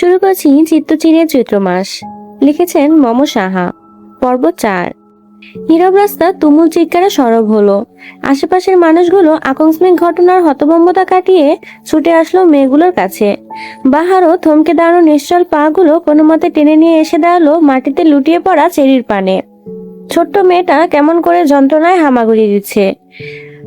শুরু করছি চিত্তচিরে চৈত্র মাস লিখেছেন মম সাহা। পর্ব চার। নীরব রাস্তা তুমুল চিৎকারে সরব হলো। আশেপাশের মানুষগুলো আকস্মিক ঘটনার হতভম্বতা কাটিয়ে ছুটে আসলো মেয়েগুলোর কাছে। বাহারও থমকে দাঁড়ানো নিশ্চল পাগুলো কোনো মতে টেনে নিয়ে এসে দাঁড়াল মাটিতে লুটিয়ে পড়া চেরির পানে। ছোট্ট মেয়েটা কেমন করে যন্ত্রণায় হামাগুড়ি দিচ্ছে।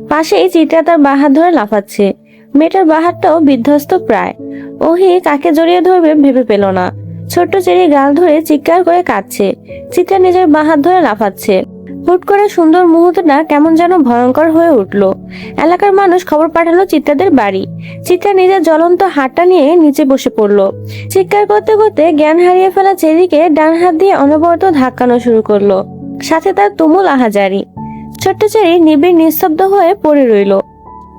পাশেই চিত্রা তার বাহার ধরে লাফাচ্ছে। মেয়েটার বাহারটাও বিধ্বস্ত প্রায়। ওহি কাকে জড়িয়ে ধরবে ভেবে পেল না। ছোট্ট চেরি গাল ধরে চিৎকার করে কাঁদছে। চিত্রা নিজের বাহার ধরে লাফাচ্ছে। হুট করে সুন্দর মুহূর্তটা কেমন যেন ভয়ঙ্কর হয়ে উঠল। এলাকার মানুষ খবর পাঠালো চিত্রাদের বাড়ি। চিত্রা নিজের জ্বলন্ত হাতটা নিয়ে নিচে বসে পড়ল। চিৎকার করতে করতে জ্ঞান হারিয়ে ফেলা চেরিকে ডান হাত দিয়ে অনবরত ধাক্কানো শুরু করল। সাথে তার তুমুল আহাজারি। ছোট্ট চেরি নিবিড় নিস্তব্ধ হয়ে পড়ে রইল।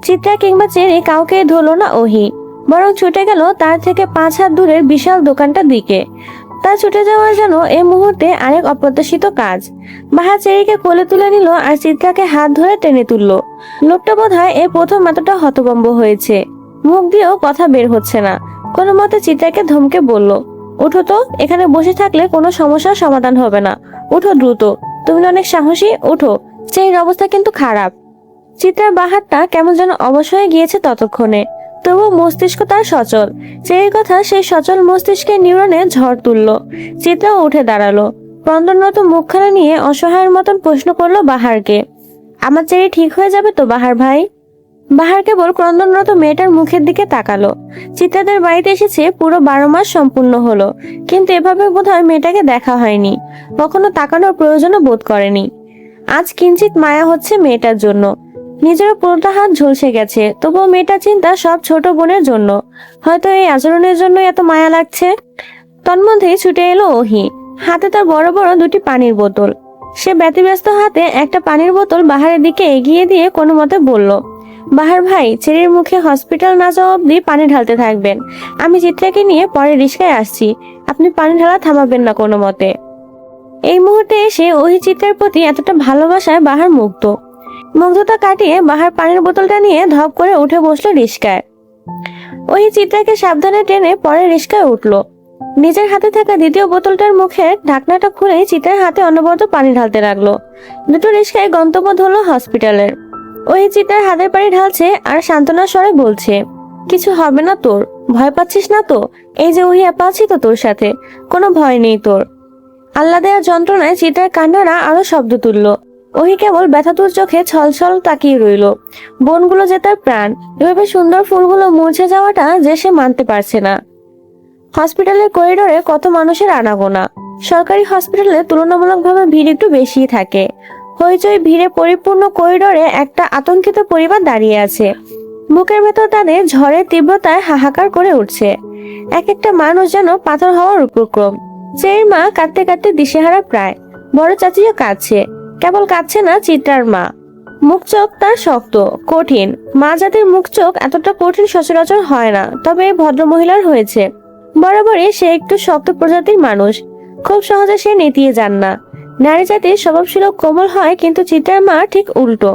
চিত্রা কিংবা চেরি কাউকে ধরলো না ওহি, বরং ছুটে গেল তার থেকে পাঁচ হাত দূরের বিশাল দোকানটার দিকে। তার ছুটে যাওয়ার যেন এই মুহূর্তে আরেক অপ্রত্যাশিত কাজ। বাহা চেরিকে কোলে তুলে নিল আর চিত্রাকে হাত ধরে টেনে তুললো। লোকটা বোধ হয় এ প্রথম এতটা হতবম্ব হয়েছে। মুখ দিয়েও কথা বের হচ্ছে না। কোনো মতে চিত্রাকে ধমকে বলল উঠো তো, এখানে বসে থাকলে কোনো সমস্যার সমাধান হবে না। উঠো দ্রুত। তুমি অনেক সাহসী উঠো চেরির অবস্থা কিন্তু খারাপ। চিত্রার বাহারটা কেমন যেন অবশ হয়ে গিয়েছে ততক্ষণে। তবু মস্তিষ্ক তার সচল। সেই কথা সেই সচল মস্তিষ্কের নিউরনে ঝড় তুলল। চিত্রাও উঠে দাঁড়াল। ক্রন্দনরত মুখখানা নিয়ে অসহায়ের মতন প্রশ্ন করল বাহারকে। আমার চেরি ঠিক হয়ে যাবে তো বাহার ভাই? বাহার কেবল ক্রন্দনরত মেয়েটার মুখের দিকে তাকালো। চিত্রাদের বাড়িতে এসেছে পুরো বারো মাস সম্পূর্ণ হলো। কিন্তু এভাবে বোধহয় মেয়েটাকে দেখা হয়নি। কখনো তাকানোর প্রয়োজনও বোধ করেনি। আজ কিঞ্চিত মায়া হচ্ছে মেয়েটার জন্য। নিজেরও পুরোটা হাত ঝলসে গেছে, তবুও মেয়েটা চিন্তা সব ছোট বোনের জন্য। হয়তো এই আচরণের জন্য এত মায়া লাগছে? তন্মধ্যেই ছুটে এলো ওহি। হাতে তার বড় বড় দুটি পানির বোতল। সে ব্যতিব্যস্ত হাতে একটা পানির বোতল বাহারের দিকে এগিয়ে দিয়ে কোনো মতে বলল, বাহার ভাই, ছেলের মুখে হসপিটাল না যাওয়া অব্দি পানি ঢালতে থাকবেন। আমি চিত্রাকে নিয়ে পরে রিস্কায় আসছি। আপনি পানি ঢালা থামাবেন না কোনো মতে। এই মুহূর্তে এসে ওই চিত্রের প্রতি এতটা ভালোবাসায় বাহার মুগ্ধ। মুগ্ধতা কাটিয়ে বাহার পানির বোতলটা নিয়ে ধপ করে উঠে বসল রিস্কায় ওই চিত্রাকে সাবধানে টেনে পরে রিস্কায় উঠল। নিজের হাতে থাকা দ্বিতীয় বোতলটার মুখের ঢাকনাটা খুলে চিত্রের হাতে অনবরত পানি ঢালতে লাগল। দুটো রিস্কায় গন্তব্য ধরলো হসপিটালের। ওই চিত্রের হাতের পানি ঢালছে আর সান্ত্বনা স্বরে বলছে, কিছু হবে না তোর, ভয় পাচ্ছিস না তো? এই যে ওই আছি তো তোর সাথে, কোনো ভয় নেই তোর। আল্লাহ যন্ত্রণায় চিত্রার কান্নারা আরও শব্দ তুললো। ওহি কেবল ব্যথাতুর চোখে ছলছল তাকিয়ে রইল। বনগুলো যে তার প্রাণ, এভাবে সুন্দর ফুলগুলো মুছে যাওয়াটা যে সে মানতে পারছে না। হসপিটালের করিডোরে কত মানুষের আনাগোনা। সরকারি হসপিটালে তুলনামূলকভাবে ভিড় একটু বেশিই থাকে। হইচই ভিড়ে পরিপূর্ণ করিডোরে একটা আতঙ্কিত পরিবার দাঁড়িয়ে আছে। বুকের ভেতর তাদের ঝড়ের তীব্রতায় হাহাকার করে উঠছে। এক একটা মানুষ যেন পাথর হওয়ার উপক্রম। চেয়ের মা কাঁদতে কাঁদতে দিশেহারা প্রায়, বড় চাচিও কাঁদছে। কেবল কাঁদছে না চিত্রার মা। মুখ চোখ তার শক্ত, কঠিন। মা জাতির মুখ চোখ এতটা কঠিন সচরাচর হয় না, তবে এই ভদ্র মহিলার হয়েছে। বরাবরই সে একটু শক্ত প্রজাতির মানুষ। খুব সহজে সে নেতিয়ে যান না। নারী জাতির স্বভাবশীল কোমল হয়, কিন্তু চিত্রার মা ঠিক উল্টো।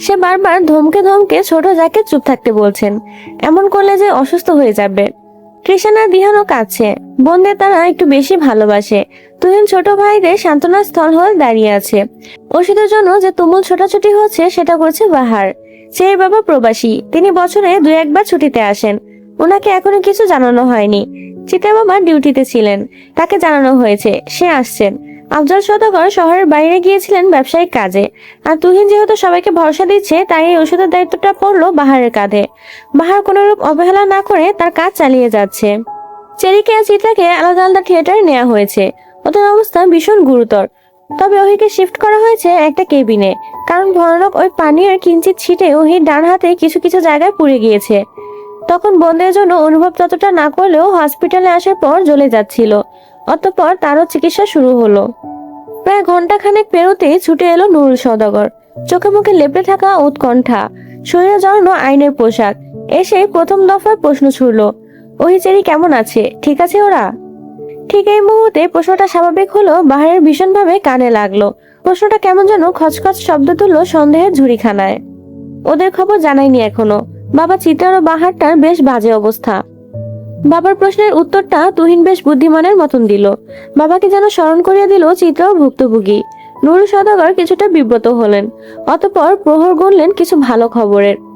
সে বারবার ধমকে ধমকে ছোট যাকে চুপ থাকতে বলছেন, এমন করলে যে অসুস্থ হয়ে যাবে। কৃষানা দিহানও কাঁদছে। বোনদের তারা একটু বেশি ভালোবাসে। তুহিন ছোট ভাইদের সান্ত্বনা স্থল হয়ে দাঁড়িয়ে আছে। ওষুধের জন্য যে তুমুল ছোটাছুটি হচ্ছে, সেটা করছে বাহার। সেই বাবা প্রবাসী, তিনি বছরে দুই একবার ছুটিতে আসেন। ওনাকে এখনও কিছু জানানো হয়নি। চিতা বাবা ডিউটিতে ছিলেন। তাকে জানানো হয়েছে, সে আসছেন আফজল সদাগর শহরের বাইরে গিয়েছিলেন ব্যবসায়িক কাজে। আর তুহিন যেহেতু সবাইকে ভরসা দিচ্ছে, তাই এই ওষুধের দায়িত্বটা পড়ল বাহারের কাঁধে। বাহার কোনোরূপ অবহেলা না করে তার কাজ চালিয়ে যাচ্ছে। চেরিকে আর চিত্রাকে আলাদা আলাদা থিয়েটারে নেওয়া হয়েছে। ওদের অবস্থা ভীষণ গুরুতর। তবে ওহিকে শিফট করা হয়েছে একটা কেবিনে কারণ ভয়ানক ওই পানীয়ের কিঞ্চিত ছিটে ওহির ডান হাতে কিছু কিছু জায়গায় পুড়ে গিয়েছে। তখন বন্ধের জন্য অনুভব ততটা না করলেও হসপিটালে আসার পর জ্বলে যাচ্ছিল। অতঃপর তারও চিকিৎসা শুরু হলো। প্রায় ঘণ্টা খানেক পেরোতেই ছুটে এলো নুরুল সদাগর চোখে মুখে লেপটে থাকা উৎকণ্ঠা, শরীরে জড়ানো আইনের পোশাক। এসে প্রথম দফায় প্রশ্ন ছুড়ল ওহিচেরি কেমন আছে? ঠিক আছে ওরা? ঠিক এই মুহূর্তে প্রশ্নটা স্বাভাবিক হলো, বাহারের ভীষণভাবে কানে লাগল। প্রশ্নটা কেমন যেন খচখচ শব্দ তুললো সন্দেহের ঝুড়িখানায়। ওদের খবর জানাইনি এখনও। বাবা চিত্রার ও বাহারটার বেশ বাজে অবস্থা। বাবার প্রশ্নের উত্তরটা তুহিন বেশ বুদ্ধিমানের মতন দিল। বাবাকে যেন স্মরণ করিয়ে দিল চিত্রাও ভুক্তভোগী। নুরুল সদাগর কিছুটা বিব্রত হলেন। অতপর প্রহর গড়লেন কিছু ভালো খবরের।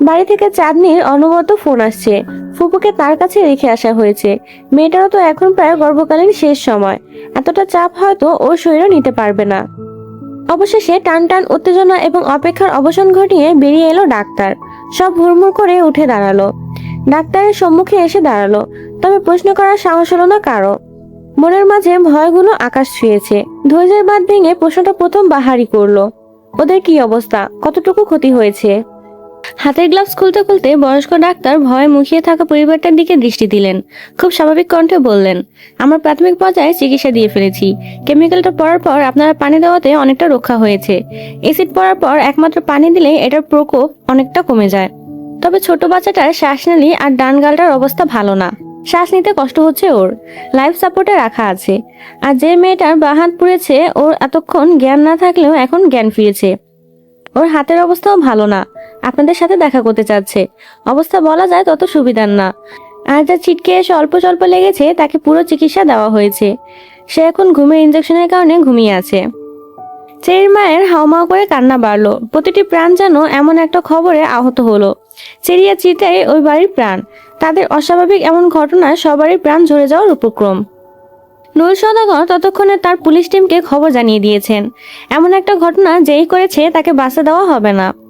বাড়ি থেকে চাঁদনির অনবরত ফোন আসছে। ফুপুকে তার কাছে রেখে আসা হয়েছে। মেয়েটারও তো এখন প্রায় গর্ভকালীন শেষ সময়। এতটা চাপ হয়তো ওর শরীরও নিতে পারবে না। অবশেষে টান টান উত্তেজনা এবং অপেক্ষার অবসান ঘটিয়ে বেরিয়ে এলো ডাক্তার। সব হুড়মুড় করে উঠে দাঁড়াল। ডাক্তারের সম্মুখে এসে দাঁড়াল। তবে প্রশ্ন করার সাহস হলো না কারও। মনের মাঝে ভয়গুলো আকাশ ছুঁয়েছে। ধৈর্যের বাদ ভেঙে প্রশ্নটা প্রথম বাহারি করল। ওদের কি অবস্থা? কতটুকু ক্ষতি হয়েছে? হাতের গ্লাভস খুলতে খুলতে বয়স্ক ডাক্তার ভয়ে মুখিয়ে থাকা পরিবারটার দিকে দৃষ্টি দিলেন। খুব স্বাভাবিক কণ্ঠে বললেন, আমার প্রাথমিক পর্যায়ে চিকিৎসা দিয়ে ফেলেছি। কেমিক্যালটা পড়ার পর আপনারা পানি দেওয়াতে অনেকটা রক্ষা হয়েছে। এসিড পড়ার পর একমাত্র পানি দিলে এটার প্রকোপ অনেকটা কমে যায়। তবে ছোট বাচ্চাটার শ্বাসনালী আর ডান গালটার অবস্থা ভালো না। শ্বাস নিতে কষ্ট হচ্ছে ওর। লাইফ সাপোর্টে রাখা আছে। আর যে মেয়েটার বাঁ হাত পুড়েছে, ওর এতক্ষণ জ্ঞান না থাকলেও এখন জ্ঞান ফিরেছে। ওর হাতের অবস্থাও ভালো না। আপনাদের সাথে দেখা করতে চাচ্ছে। অবস্থা বলা যায় তত সুবিধার না। আর যা ছিটকে এসে অল্প স্বল্প লেগেছে, তাকে পুরো চিকিৎসা দেওয়া হয়েছে। সে এখন ঘুমের ইঞ্জেকশনের কারণে ঘুমিয়ে আছে। চেরির মায়ের হাওমাও করে কান্না বাড়লো। প্রতিটি প্রাণ যেন এমন একটা খবরে আহত হলো। চেরিয়া চিতাই ওই বাড়ির প্রাণ। তাদের অস্বাভাবিক এমন ঘটনায় সবারই প্রাণ ঝরে যাওয়ার উপক্রম। নুর সদাগর ততক্ষণে তার পুলিশ টিমকে খবর জানিয়ে দিয়েছেন। এমন একটা ঘটনা যেই করেছে তাকে বাঁচা দেওয়া হবে না।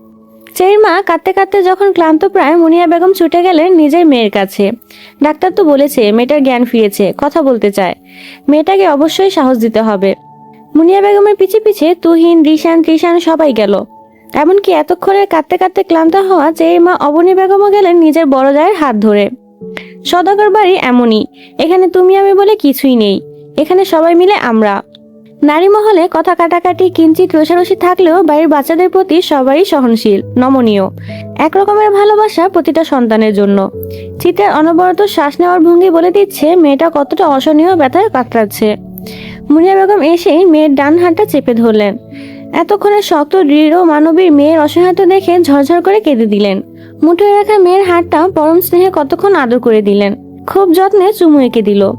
চেরির মা কাঁদতে কাঁদতে যখন ক্লান্ত প্রায় মুনিয়া বেগম ছুটে গেলেন নিজের মেয়ের কাছে। ডাক্তার তো বলেছে, মেয়েটার জ্ঞান ফিরেছে, কথা বলতে চায়। মেয়েটাকে অবশ্যই সাহস দিতে হবে। মুনিয়া বেগমের পিছে পিছে তুহিন রিশান ত্রিশান সবাই গেল। এমনকি এতক্ষণে কাঁদতে কাঁদতে ক্লান্ত হওয়া চেয়ে মা অবনী বেগমও গেলেন নিজের বড় জায়ের হাত ধরে। সদাগর বাড়ি এমনই। এখানে তুমি আমি বলে কিছুই নেই। এখানে সবাই মিলে আমরা। নারী মহলে কথা কাটাকাটি কিঞ্চিত রসারসি থাকলেও বাড়ির বাচ্চাদের প্রতি সবাই সহনশীল, নমনীয়। একরকমের ভালোবাসা প্রতিটা সন্তানের জন্য। চিত্রের অনবরত শ্বাস নেওয়ার ভঙ্গি বলে দিচ্ছে, মেয়েটা কতটা অসহনীয় ব্যথায় কাতরাচ্ছে। মুনিয়া বেগম এসেই মেয়ের ডান হাতটা চেপে ধরলেন। এতক্ষণে শক্ত, দৃঢ়, মানবীর মেয়ের অসহায়তা দেখে ঝরঝর করে কেঁদে দিলেন। মুঠোয় রাখা মেয়ের হাতটা পরম স্নেহে কতক্ষণ আদর করে দিলেন। খুব যত্নে চুমু এঁকে দিল।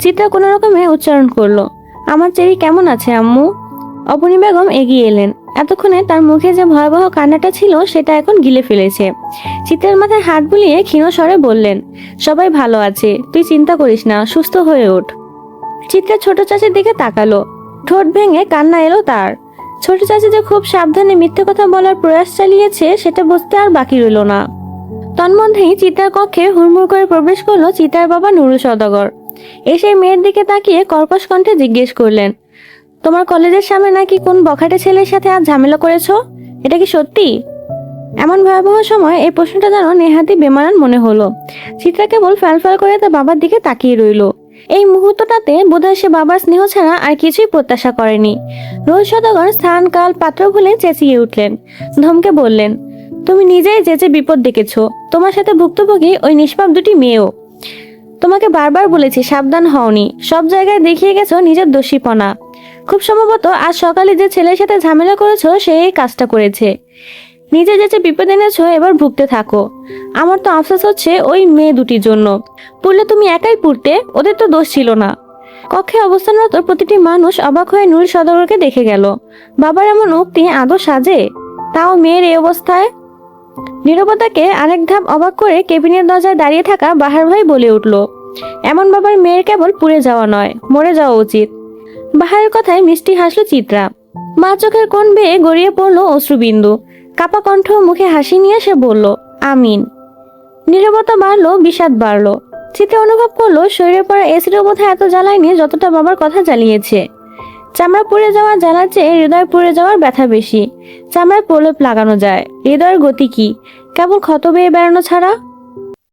চিত্রা কোনো রকমে উচ্চারণ করল। আমার চেরি কেমন আছে, আম্মু? অপনি বেগম এগিয়ে এলেন। এতক্ষণে তার মুখে যে ভয়াবহ কান্নাটা ছিল, সেটা এখন গিলে ফেলেছে। চিত্রের মাথায় হাত বুলিয়ে ক্ষীণ স্বরে বললেন, সবাই ভালো আছে, তুই চিন্তা করিস না, সুস্থ হয়ে ওঠ। চিত্রা ছোট চাচির দিকে তাকালো। ঠোঁট ভেঙে কান্না এলো তার। ছোট চাচি যে খুব সাবধানে মিথ্যে কথা বলার প্রয়াস চালিয়েছে, সেটা বুঝতে আর বাকি রইল না। তন্মধ্যেই চিতার কক্ষে হুড়মুড় করে প্রবেশ করল চিতার বাবা নুরুল সদাগর এসে মেয়ের দিকে তাকিয়ে কর্কশ কণ্ঠে জিজ্ঞেস করলেন, তোমার কলেজের সামনে নাকি কোন বখাটে ছেলের সাথে আজ ঝামেলা করেছ? এটা কি সত্যি? এমন ভয়াবহ সময় এই প্রশ্নটা যেন নেহাতি বেমানান মনে হলো। চিত্রা কেবল ফ্যালফ্যাল করে তার বাবার দিকে তাকিয়ে রইল। এই মুহূর্তটাতে বোধহয় সে বাবার স্নেহ ছাড়া আর কিছুই প্রত্যাশা করেনি। রোজ সদাগর স্থান, কাল, পাত্র ভুলে চেঁচিয়ে উঠলেন। ধমকে বললেন, তুমি নিজেই যেচে বিপদ ডেকেছো, তোমার সাথে ভুক্তভোগী ওই নিষ্পাপ দুটি মেয়েও। তোমাকে বারবার বলেছি, সাবধান হওনি। সব জায়গায় দেখিয়ে গেছো নিজের দোষীপনা। খুব সম্ভবত আজ সকালে যে ছেলের সাথে ঝামেলা করেছ, সে এই কাজটা করেছে। নিজে যেচে বিপদ এনেছো, এবার ভুগতে থাকো। আমার তো আফসোস হচ্ছে ওই মেয়ে দুটির জন্য। পড়লে তুমি একাই পড়তে, ওদের তো দোষ ছিল না। কক্ষে অবস্থানরত প্রতিটি মানুষ অবাক হয়ে নুর সদরকে দেখে গেল। বাবার এমন উক্তি আদৌ সাজে? তাও মেয়ের এই অবস্থায়? নীরবতাকে আরেক ধাপ অবাক করে কেবিনের দরজায় দাঁড়িয়ে থাকা বাহার ভাই বলে উঠল এমন বাবার মেয়ের কেবল পুড়ে যাওয়া নয়, মরে যাওয়া উচিত। বাহারের কথায় মিষ্টি হাসলো চিত্রা। মা চোখের কোণ বেয়ে গড়িয়ে পড়ল অশ্রুবিন্দু। কাপা কণ্ঠ মুখে হাসি নিয়ে সে বলল, আমিন। নীরবতা বাড়লো, বিষাদ বাড়লো। চিত্রা অনুভব করল, শরীরে পড়া এসির বোধহয় এত জ্বালায়নি যতটা বাবার কথা জ্বালিয়েছে। চামড়া পুড়ে যাওয়ার জ্বালার চেয়ে হৃদয় পুড়ে যাওয়ার ব্যথা বেশি। চামড়ায় প্রলেপ লাগানো যায়। হৃদয়ের গতি কি? কেবল ক্ষত বেয়ে বেড়ানো ছাড়া?